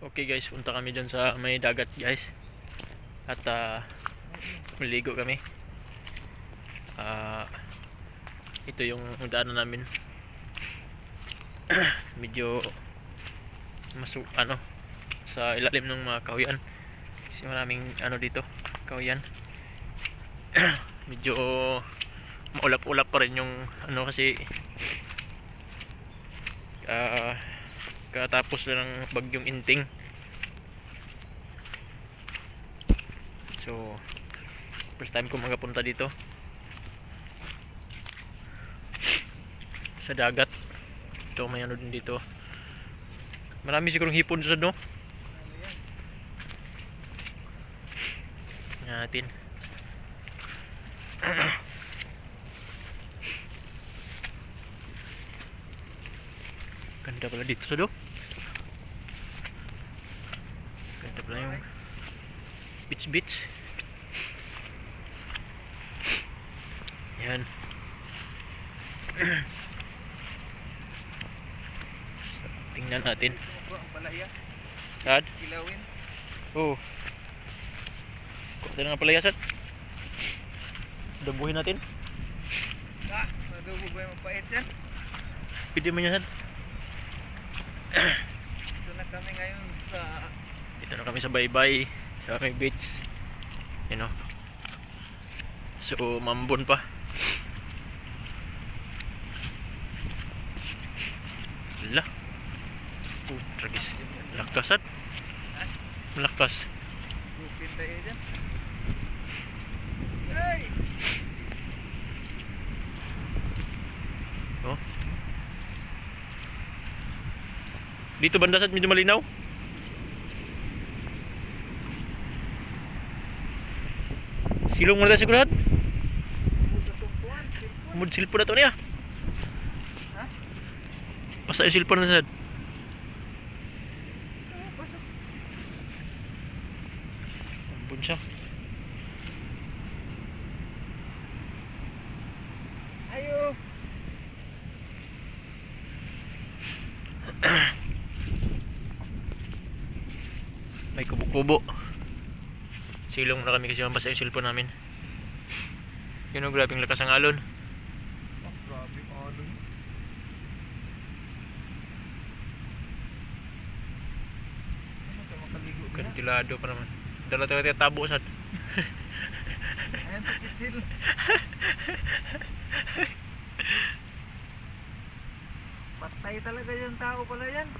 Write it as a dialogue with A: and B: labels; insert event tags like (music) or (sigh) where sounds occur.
A: Okay guys, punta kami dyan sa may dagat guys. At ah, maligo kami. Ah, ito yung daanan namin. (clears throat) Medyo masu ano sa ilalim ng mga kahoyan. Kasi maraming ano dito, kahoyan. (clears throat) Medyo maulap-ulap pa rin yung ano kasi ah katapos lang ng bagyong inting. So first time ko magapunta dito. Sa dagat. Ito may ano din dito. Marami sigurong hipon sa no natin (clears throat) Ganda pala dito sa do. Ganda pala yung beach beach. Yan. Tingnan natin.
B: Bro, ang palaya.
A: Sad.
B: Kilawin.
A: Oh. Kuha na pala yasat. Dabuhin natin.
B: Ah, nadugo ba yung mapait yan?
A: Pwede mo yan.
B: Ito na kami ngayon sa...
A: Dito na kami sa baybay. Sa may beach. You know. So, mambon pa. Wala. Oh, tragis. Malakas at. Malakas.
B: Bukid tayo dyan. Hey!
A: Oh. Dito banda sa medyo malinaw. Silong mo na tayo sigurad. Mud silpo na to niya. Basta yung silpo na sad.
B: Ah, pasok.
A: Ampun siya. May kubo-kubo. Silong na kami kasi mabasa yung silpo namin. Yun ang grabing lakas ng alon.
B: Oh, grabe alon. Ano?
A: Kantilado pa naman. Dala tayo tayo tabo sad.
B: Ayan, tikitsil. (laughs) Patay talaga yung tao pala yan.